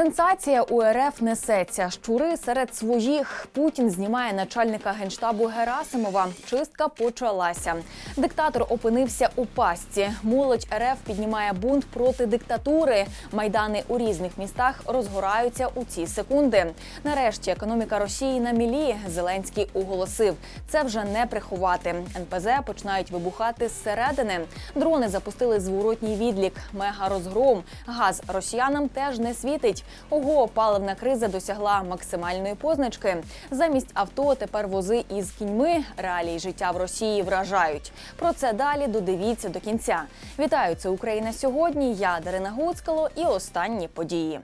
Сенсація у РФ несеться. Щури серед своїх. Путін знімає начальника генштабу Герасимова. Чистка почалася. Диктатор опинився у пастці. Молодь РФ піднімає бунт проти диктатури. Майдани у різних містах розгораються у ці секунди. Нарешті економіка Росії на мілі. Зеленський оголосив. Це вже не приховати. НПЗ починають вибухати зсередини. Дрони запустили зворотній відлік. Мега розгром. Газ росіянам теж не світить. Ого, паливна криза досягла максимальної позначки. Замість авто тепер вози із кіньми. Реалії життя в Росії вражають. Про це далі додивіться до кінця. Вітаю, це Україна сьогодні. Я Дарина Гуцкало і останні події.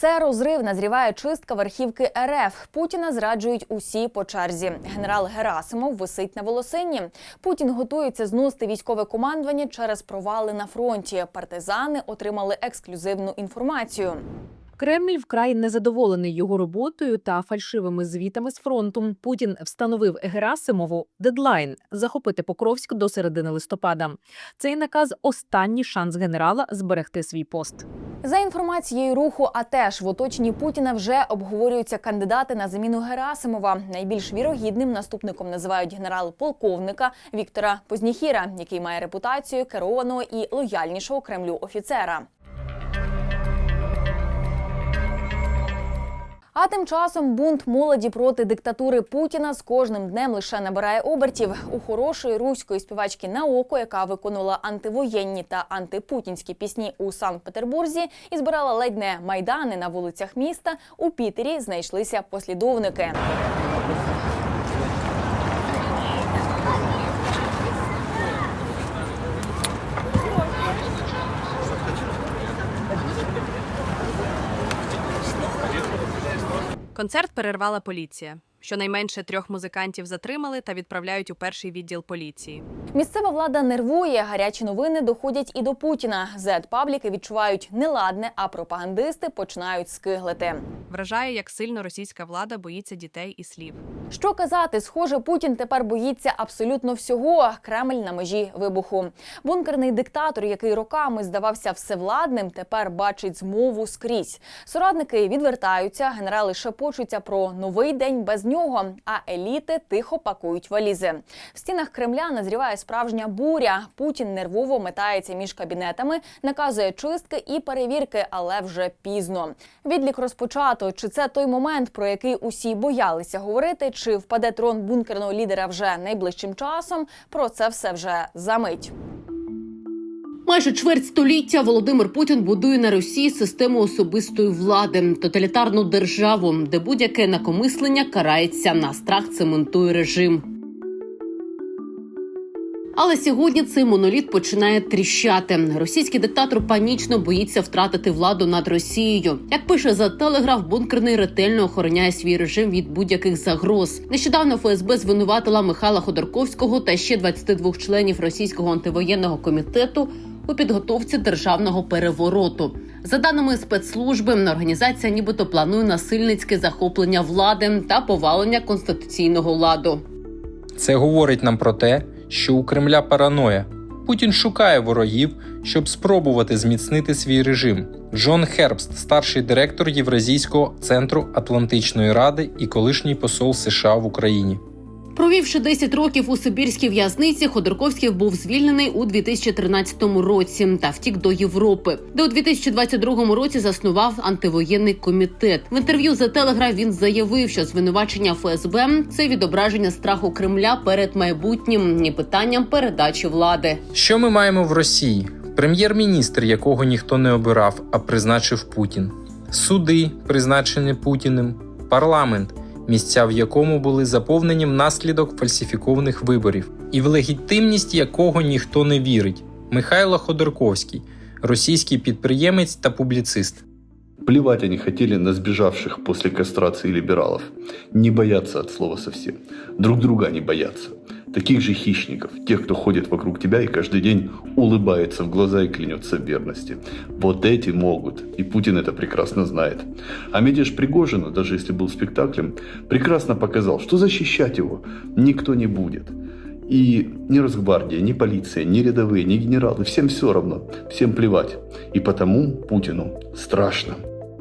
Це розрив назріває чистка верхівки РФ. Путіна зраджують усі по черзі. Генерал Герасимов висить на волосині. Путін готується зносити військове командування через провали на фронті. Партизани отримали ексклюзивну інформацію. Кремль вкрай незадоволений його роботою та фальшивими звітами з фронту. Путін встановив Герасимову дедлайн захопити Покровськ до середини листопада. Цей наказ останній шанс генерала зберегти свій пост. За інформацією руху, а теж в оточенні Путіна вже обговорюються кандидати на заміну Герасимова. Найбільш вірогідним наступником називають генерал-полковника Віктора Позніхіра, який має репутацію керованого і лояльнішого Кремлю офіцера. А тим часом бунт молоді проти диктатури Путіна з кожним днем лише набирає обертів. У хорошої руської співачки Наоко, яка виконувала антивоєнні та антипутінські пісні у Санкт-Петербурзі і збирала ледь не майдани на вулицях міста. У Пітері знайшлися послідовники. Концерт перервала поліція. Щонайменше трьох музикантів затримали та відправляють у перший відділ поліції. Місцева влада нервує. Гарячі новини доходять і до Путіна. Зет-пабліки відчувають неладне, а пропагандисти починають скиглити. Вражає, як сильно російська влада боїться дітей і слів. Що казати, схоже, Путін тепер боїться абсолютно всього. Кремль на межі вибуху. Бункерний диктатор, який роками здавався всевладним, тепер бачить змову скрізь. Соратники відвертаються, генерали шепочуться про новий день без нього. А еліти тихо пакують валізи. В стінах Кремля назріває справжня буря. Путін нервово метається між кабінетами, наказує чистки і перевірки, але вже пізно. Відлік розпочато. Чи це той момент, про який усі боялися говорити? Чи впаде трон бункерного лідера вже найближчим часом? Про це все вже за мить. Майже чверть століття Володимир Путін будує на Росії систему особистої влади, тоталітарну державу, де будь-яке накомислення карається на страх цементує режим. Але сьогодні цей моноліт починає тріщати. Російський диктатор панічно боїться втратити владу над Росією. Як пише за телеграф, бункерний ретельно охороняє свій режим від будь-яких загроз. Нещодавно ФСБ звинуватила Михайла Ходорковського та ще 22 членів російського антивоєнного комітету у підготовці державного перевороту. За даними спецслужби, організація нібито планує насильницьке захоплення влади та повалення конституційного ладу. Це говорить нам про те, що у Кремля параноя. Путін шукає ворогів, щоб спробувати зміцнити свій режим. Джон Хербст, старший директор Євразійського центру Атлантичної ради і колишній посол США в Україні. Провівши 10 років у Сибірській в'язниці, Ходорковський був звільнений у 2013 році та втік до Європи, де у 2022 році заснував антивоєнний комітет. В інтерв'ю за Телеграф він заявив, що звинувачення ФСБ це відображення страху Кремля перед майбутнім і питанням передачі влади. Що ми маємо в Росії? Прем'єр-міністр, якого ніхто не обирав, а призначив Путін, суди, призначені Путіним, парламент, місця в якому були заповнені внаслідок фальсифікованих виборів, і в легітимність якого ніхто не вірить. Михайло Ходорковський, російський підприємець та публіцист. Плевать они хотели на сбежавших после кастрации либералов. Не боятся от слова совсем. Друг друга не боятся. Таких же хищников, тех, кто ходит вокруг тебя и каждый день улыбается в глаза и клянется в верности. Вот эти могут. И Путин это прекрасно знает. А мятеж Пригожина, даже если был спектаклем, прекрасно показал, что защищать его никто не будет. И ни Росгвардия, ни полиция, ни рядовые, ни генералы, всем все равно, всем плевать. И потому Путину страшно.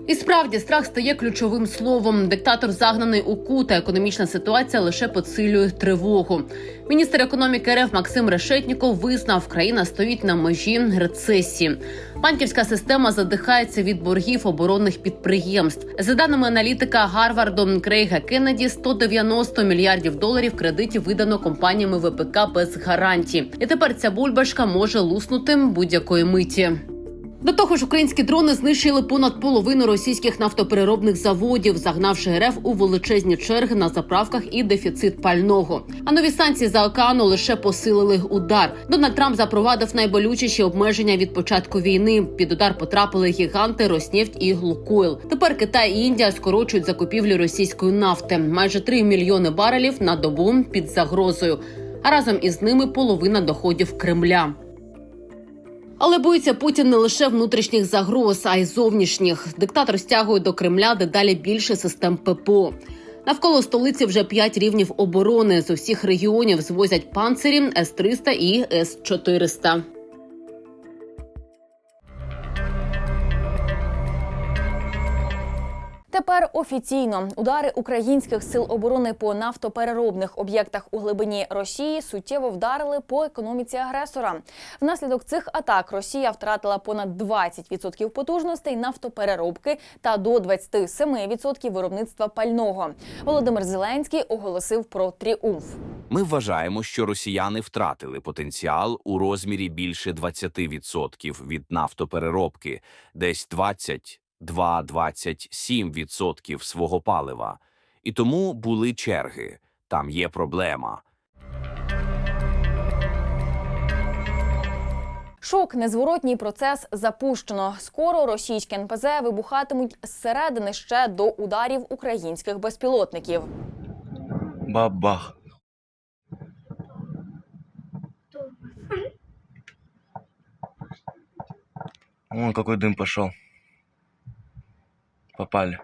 І справді страх стає ключовим словом. Диктатор загнаний у кут, а економічна ситуація лише посилює тривогу. Міністр економіки РФ Максим Решетніков визнав, країна стоїть на межі рецесії. Банківська система задихається від боргів оборонних підприємств. За даними аналітика Гарварду Крейга Кеннеді, 190 мільярдів доларів кредитів видано компаніями ВПК без гарантій. І тепер ця бульбашка може луснути будь-якої миті. До того ж, українські дрони знищили понад половину російських нафтопереробних заводів, загнавши РФ у величезні черги на заправках і дефіцит пального. А нові санкції за океану лише посилили удар. Дональд Трамп запровадив найболючіші обмеження від початку війни. Під удар потрапили гіганти Роснефть і Лукойл. Тепер Китай і Індія скорочують закупівлю російської нафти. Майже 3 мільйони барелів на добу під загрозою. А разом із ними половина доходів Кремля. Але боїться Путін не лише внутрішніх загроз, а й зовнішніх. Диктатор стягує до Кремля дедалі більше систем ППО. Навколо столиці вже п'ять рівнів оборони. З усіх регіонів звозять панцирі С-300 і С-400. Тепер офіційно удари українських сил оборони по нафтопереробних об'єктах у глибині Росії суттєво вдарили по економіці агресора. Внаслідок цих атак Росія втратила понад 20% потужностей нафтопереробки та до 27% виробництва пального. Володимир Зеленський оголосив про тріумф. Ми вважаємо, що росіяни втратили потенціал у розмірі більше 20% від нафтопереробки, десь 22-27% свого палива. І тому були черги. Там є проблема. Шок, незворотній процес запущено. Скоро російські НПЗ вибухатимуть зсередини ще до ударів українських безпілотників. Бабах. Вон какой дым пошел. Попали.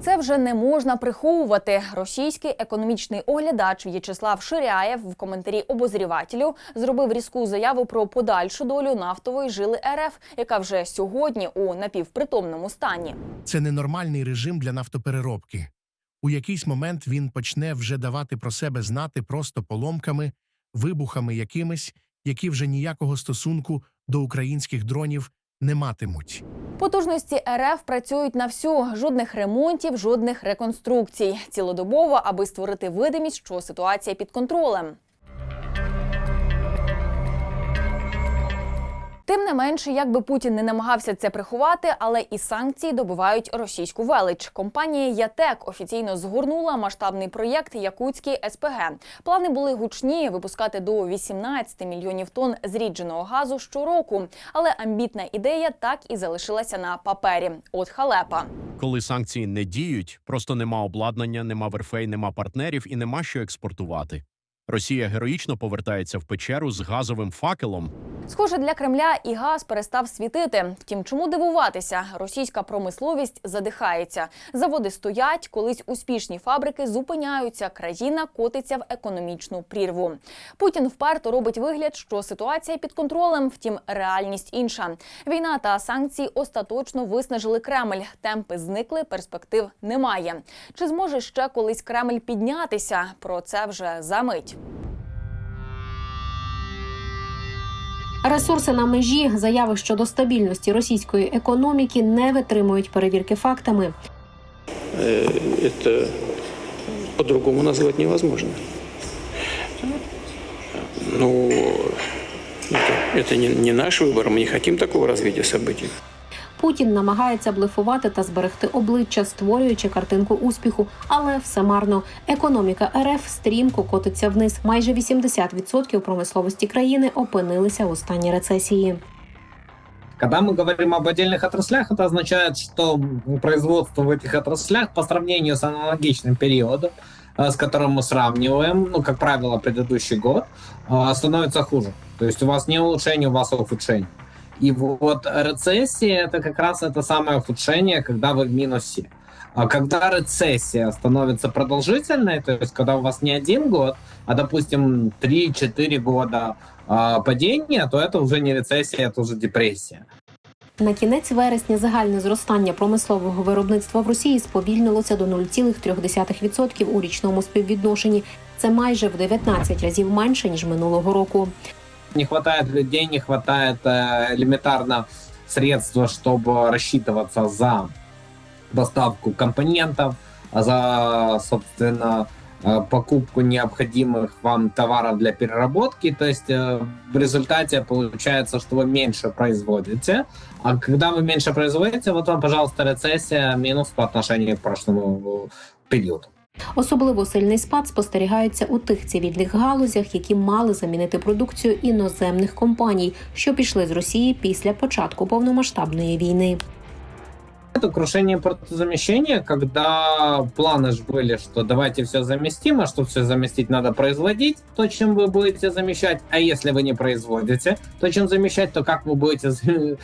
Це вже не можна приховувати. Російський економічний оглядач В'ячеслав Ширяєв в коментарі обозрівателю зробив різку заяву про подальшу долю нафтової жили РФ, яка вже сьогодні у напівпритомному стані. Це ненормальний режим для нафтопереробки. У якийсь момент він почне вже давати про себе знати просто поломками, вибухами якимись, які вже ніякого стосунку до українських дронів не матимуть. Потужності РФ працюють на всю жодних ремонтів, жодних реконструкцій. Цілодобово, аби створити видимість, що ситуація під контролем. Тим не менше, як би Путін не намагався це приховати, але і санкції добивають російську велич. Компанія ЯТЕК офіційно згорнула масштабний проєкт Якутський СПГ. Плани були гучні випускати до 18 мільйонів тонн зрідженого газу щороку. Але амбітна ідея так і залишилася на папері. От халепа. Коли санкції не діють, просто нема обладнання, нема верфей, нема партнерів і нема що експортувати. Росія героїчно повертається в печеру з газовим факелом. Схоже, для Кремля і газ перестав світити. Втім, чому дивуватися? Російська промисловість задихається. Заводи стоять, колись успішні фабрики зупиняються. Країна котиться в економічну прірву. Путін вперто робить вигляд, що ситуація під контролем. Втім, реальність інша. Війна та санкції остаточно виснажили Кремль. Темпи зникли, перспектив немає. Чи зможе ще колись Кремль піднятися? Про це вже за мить. Ресурси на межі, заяви щодо стабільності російської економіки не витримують перевірки фактами. Э, это по-другому назвать невозможно. Ну, это, это не, не наш выбор, мы не хотим такого развития событий. Путін намагається блефувати та зберегти обличчя, створюючи картинку успіху, але все марно. Економіка РФ стрімко котиться вниз. Майже 80% промисловості країни опинилися у стані рецесії. Когда мы говорим об отдельных отраслях, это означает, что производство в этих отраслях по сравнению с аналогичным периодом, э, с которым мы сравниваем, ну, как правило, предыдущий год, э, становится хуже. То есть у вас не улучшение, у вас ухудшение. И вот рецессия это как раз это самое ухудшение, когда вы в минусе. А когда рецессия становится продолжительной, то есть когда у вас не один год, а допустим 3-4 года а, падения, то это уже не рецессия, это уже депрессия. На кінець вересня загальне зростання промислового виробництва в Росії сповільнилося до 0,3% у річному співвідношенні. Це майже в 19 разів менше ніж минулого року. Не хватает людей, не хватает э, элементарно средства, чтобы рассчитываться за доставку компонентов, за, собственно, э, покупку необходимых вам товаров для переработки. То есть э, в результате получается, что вы меньше производите. А когда вы меньше производите, вот вам, пожалуйста, рецессия минус по отношению к прошлому периоду. Особливо сильний спад спостерігається у тих цивільних галузях, які мали замінити продукцію іноземних компаній, що пішли з Росії після початку повномасштабної війни. Это крушение импортозамещения, когда планы же были, что давайте все заместим, а чтобы все заместить, надо производить то, чем вы будете замещать. А если вы не производите то, чем замещать, то как вы будете,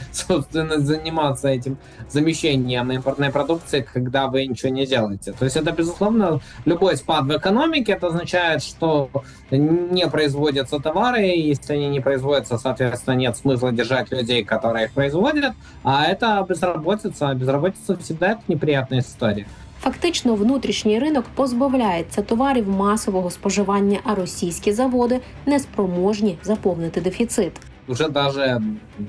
собственно, заниматься этим замещением импортной продукции, когда вы ничего не делаете. То есть это, безусловно, любой спад в экономике, это означает, что не производятся товары, и если они не производятся, соответственно, нет смысла держать людей, которые их производят, а это безработица. А Безработица всегда это неприятная история. Фактично, внутрішній ринок позбавляється товарів масового споживання, а російські заводи неспроможні заповнити дефіцит. уже даже,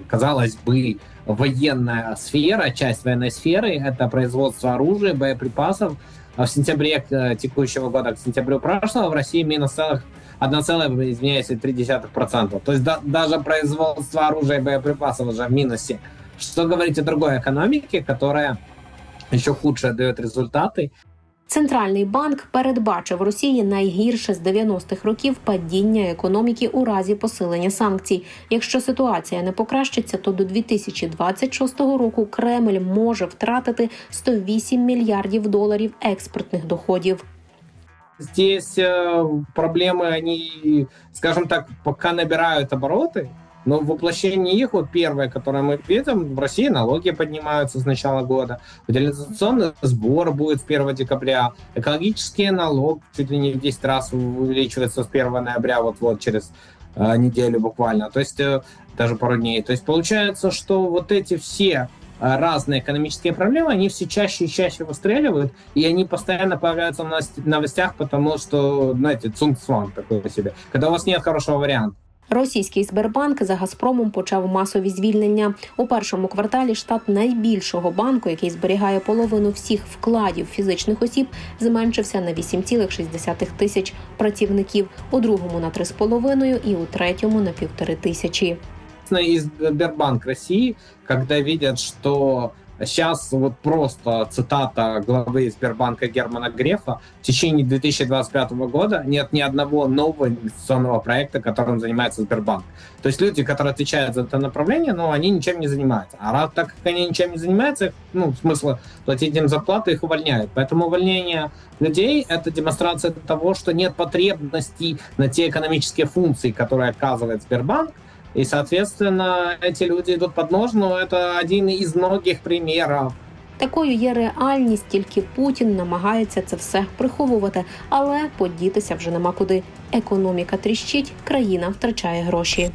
казалось бы, военная сфера, часть военной сферы, это производство оружия, боеприпасов. А В сентябре э, текущего года к сентябрю прошлого в России минус целых 1, извиняюсь, 3%. То есть да- даже производство оружия и боеприпасов уже в минусе. Что говорить о другой экономике, которая еще худше дает результаты. Центральний банк передбачив Росії найгірше з 90-х років падіння економіки у разі посилення санкцій. Якщо ситуація не покращиться, то до 2026 року Кремль може втратити 108 мільярдів доларів експортних доходів. Здесь э, проблемы, они, скажем так, пока набирают обороты, Но воплощение их, вот первое, которое мы видим, в России налоги поднимаются с начала года, утилизационный сбор будет с 1 декабря, экологический налог чуть ли не в 10 раз увеличивается с 1 ноября, вот-вот через э, неделю буквально, то есть э, даже пару дней. То есть получается, что вот эти все э, разные экономические проблемы, они все чаще и чаще выстреливают, и они постоянно появляются в новостях, потому что, знаете, цунцван такой себе, когда у вас нет хорошего варианта. Російський Сбербанк за Газпромом почав масові звільнення. У першому кварталі штат найбільшого банку, який зберігає половину всіх вкладів фізичних осіб, зменшився на 8,6 тисяч працівників, у другому на 3,5 і у третьому на півтори тисячі. И Сбербанк России, когда видят, что сейчас вот просто цитата главы Сбербанка Германа Грефа, в течение 2025 года нет ни одного нового инвестиционного проекта, которым занимается Сбербанк. То есть люди, которые отвечают за это направление, ну, они ничем не занимаются. А так как они ничем не занимаются, ну, смысла платить им зарплату, их увольняют. Поэтому увольнение людей — это демонстрация того, что нет потребностей на те экономические функции, которые оказывает Сбербанк, и, соответственно, эти люди идут под нож, но это один из многих примеров. Такою є реальність, тільки Путін намагається це все приховувати, але подітися вже нема куди. Економіка тріщить, країна втрачає гроші.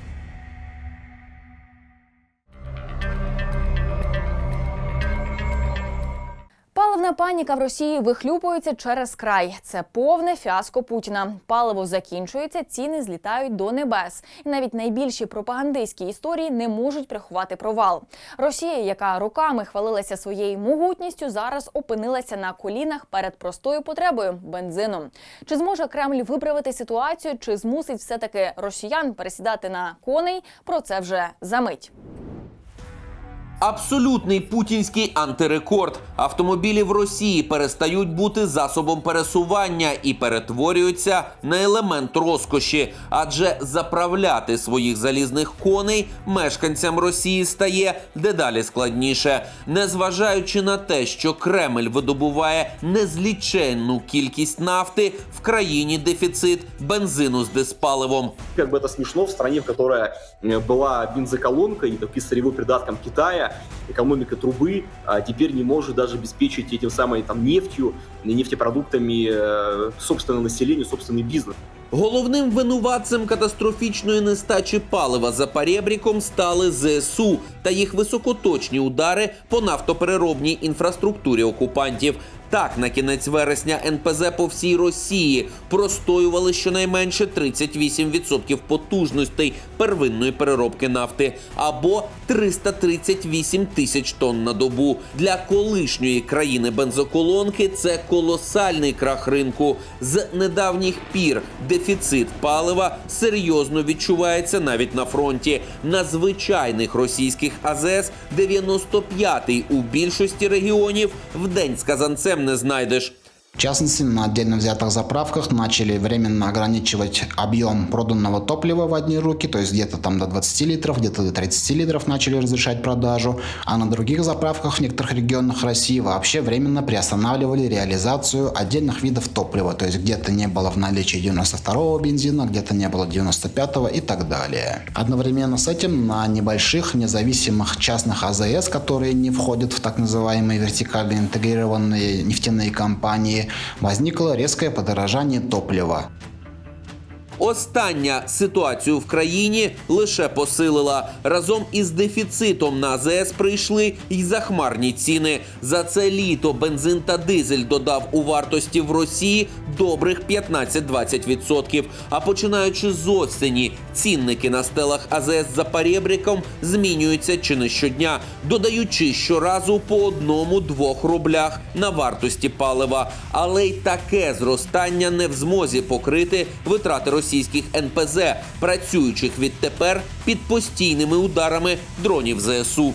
Паливна паніка в Росії вихлюпується через край. Це повне фіаско Путіна. Паливо закінчується, ціни злітають до небес. І навіть найбільші пропагандистські історії не можуть приховати провал. Росія, яка роками хвалилася своєю могутністю, зараз опинилася на колінах перед простою потребою бензину. Чи зможе Кремль виправити ситуацію, чи змусить все таки росіян пересідати на коней? Про це вже за мить Абсолютний путінський антирекорд. Автомобілі в Росії перестають бути засобом пересування і перетворюються на елемент розкоші, адже заправляти своїх залізних коней мешканцям Росії стає дедалі складніше, незважаючи на те, що Кремль видобуває незліченну кількість нафти, в країні дефіцит бензину з диспаливом. Как бы это смешно в стране, в которой э, была бензоколонка и таки сырьевой придатком Китая, экономика трубы а теперь не может даже обеспечить этим самой там нефтью, нефтепродуктами э, собственное население, собственный бизнес. Головним винуватцем катастрофічної нестачі палива за перебріком стали ЗСУ та їх високоточні удари по нафтопереробній інфраструктурі окупантів. Так, на кінець вересня НПЗ по всій Росії простоювали щонайменше 38% потужностей первинної переробки нафти або 338 тисяч тонн на добу. Для колишньої країни бензоколонки це колосальний крах ринку. З недавніх пір дефіцит палива серйозно відчувається навіть на фронті. На звичайних російських АЗС 95-й у більшості регіонів в день з казанцем не знайдеш. В частности, на отдельно взятых заправках начали временно ограничивать объем проданного топлива в одни руки, то есть где-то там до 20 литров, где-то до 30 литров начали разрешать продажу, а на других заправках в некоторых регионах России вообще временно приостанавливали реализацию отдельных видов топлива, то есть где-то не было в наличии 92-го бензина, где-то не было 95-го и так далее. Одновременно с этим на небольших независимых частных АЗС, которые не входят в так называемые вертикально интегрированные нефтяные компании, возникло резкое подорожание топлива. Остання ситуацію в країні лише посилила. Разом із дефіцитом на АЗС прийшли й захмарні ціни. За це літо бензин та дизель додав у вартості в Росії добрих 15-20%. А починаючи з осені, цінники на стелах АЗС за перебріком змінюються чи не щодня, додаючи щоразу по одному-двох рублях на вартості палива. Але й таке зростання не в змозі покрити витрати російських НПЗ, працюючих відтепер під постійними ударами дронів ЗСУ.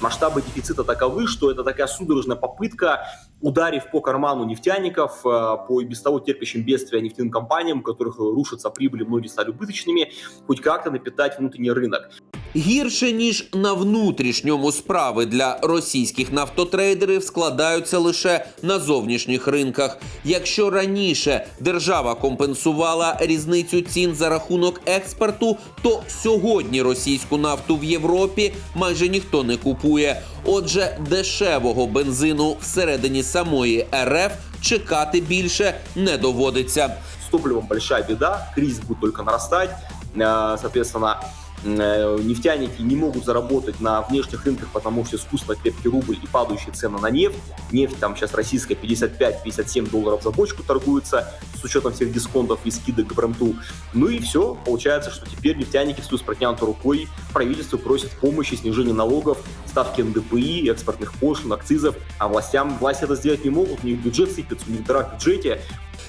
Масштабы дефицита таковы, что это такая судорожная попытка, ударив по карману нефтяников, э, по и без того терпящим бедствия нефтяным компаниям, у которых рушатся прибыли, многие стали убыточными, хоть как-то напитать внутренний рынок. Гірше ніж на внутрішньому справи для російських нафтотрейдерів складаються лише на зовнішніх ринках. Якщо раніше держава компенсувала різницю цін за рахунок експорту, то сьогодні російську нафту в Європі майже ніхто не купує. Отже, дешевого бензину всередині самої РФ чекати більше не доводиться. С топливом большая беда, кризис будет только нарастать, Э, соответственно, нефтяники не могут заработать на внешних рынках, потому что искусственно крепкий рубль и падающие цены на нефть. Нефть там сейчас российская 55-57 долларов за бочку торгуется, с учетом всех дисконтов и скидок к Бремту. Ну и все, получается, что теперь нефтяники встают с протянутой рукой, правительство просит помощи, снижения налогов, ставки НДПИ, экспортных пошлин, акцизов, а властям власти это сделать не могут, у них бюджет сыпется, у них дыра в бюджете,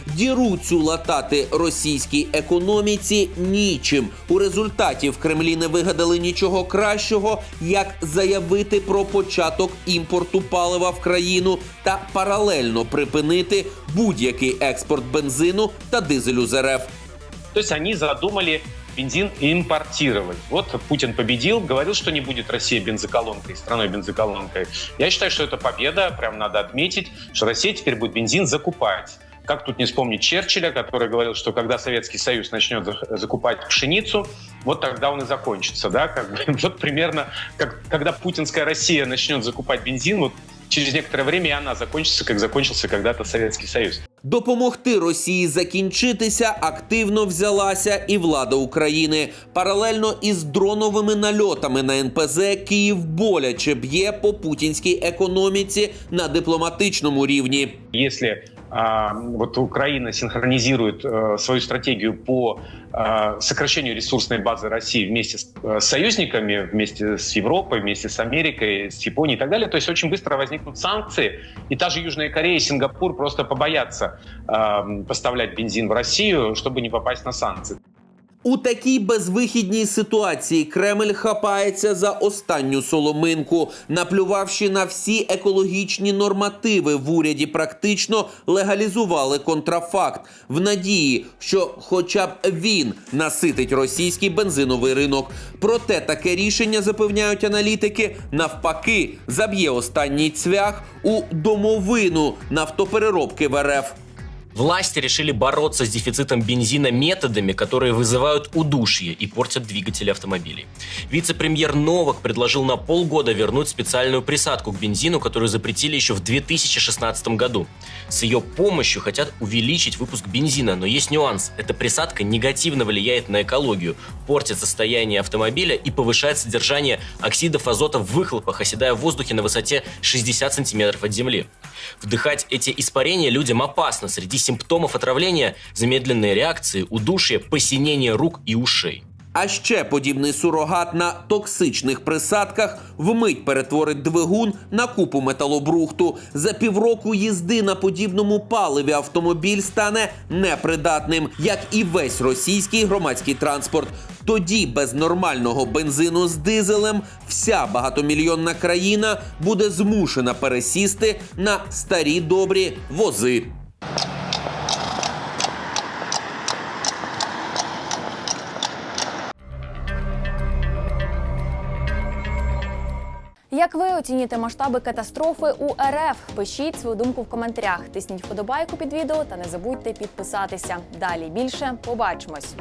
Діру цю латати російській економіці нічим. У результаті в Кремлі не вигадали нічого кращого, як заявити про початок імпорту палива в країну та паралельно припинити будь-який експорт бензину та дизелю з РФ. То есть они задумали бензин импортировать. Вот Путин победил, говорил, что не будет Россия бензоколонкой, страной бензоколонкой. Я считаю, что это победа, прям надо отметить, что Россия теперь будет бензин закупать. Как тут не вспомнить Черчилля, который говорил, что когда Советский Союз начнет за- закупать пшеницу, вот тогда он и закончится, да, как бы, вот примерно, как, когда путинская Россия начнет закупать бензин, вот через некоторое время и она закончится, как закончился когда-то Советский Союз. Допомогти Росії закінчитися активно взялася і влада України. Паралельно із дроновими нальотами на НПЗ Київ боляче б'є по путінській економіці на дипломатичному рівні. А, вот Украина синхронизирует э, свою стратегию по э, сокращению ресурсной базы России вместе с э, союзниками, вместе с Европой, вместе с Америкой, с Японией и так далее, то есть очень быстро возникнут санкции, и та же Южная Корея и Сингапур просто побоятся э, поставлять бензин в Россию, чтобы не попасть на санкции. У такій безвихідній ситуації Кремль хапається за останню соломинку, наплювавши на всі екологічні нормативи в уряді, практично легалізували контрафакт в надії, що хоча б він наситить російський бензиновий ринок. Проте таке рішення запевняють аналітики навпаки заб'є останній цвях у домовину нафтопереробки в РФ. Власти решили бороться с дефицитом бензина методами, которые вызывают удушье и портят двигатели автомобилей. Вице-премьер Новак предложил на полгода вернуть специальную присадку к бензину, которую запретили еще в 2016 году. С ее помощью хотят увеличить выпуск бензина, но есть нюанс. Эта присадка негативно влияет на экологию, портит состояние автомобиля и повышает содержание оксидов азота в выхлопах, оседая в воздухе на высоте 60 сантиметров от земли. Вдыхать эти испарения людям опасно. Среди симптомов отравления – замедленные реакции, удушье, посинение рук и ушей. А ще подібний сурогат на токсичних присадках вмить перетворить двигун на купу металобрухту. За півроку їзди на подібному паливі автомобіль стане непридатним, як і весь російський громадський транспорт. Тоді без нормального бензину з дизелем вся багатомільйонна країна буде змушена пересісти на старі добрі вози. Як ви оцініте масштаби катастрофи у РФ? Пишіть свою думку в коментарях. Тисніть вподобайку під відео та не забудьте підписатися. Далі більше побачимось.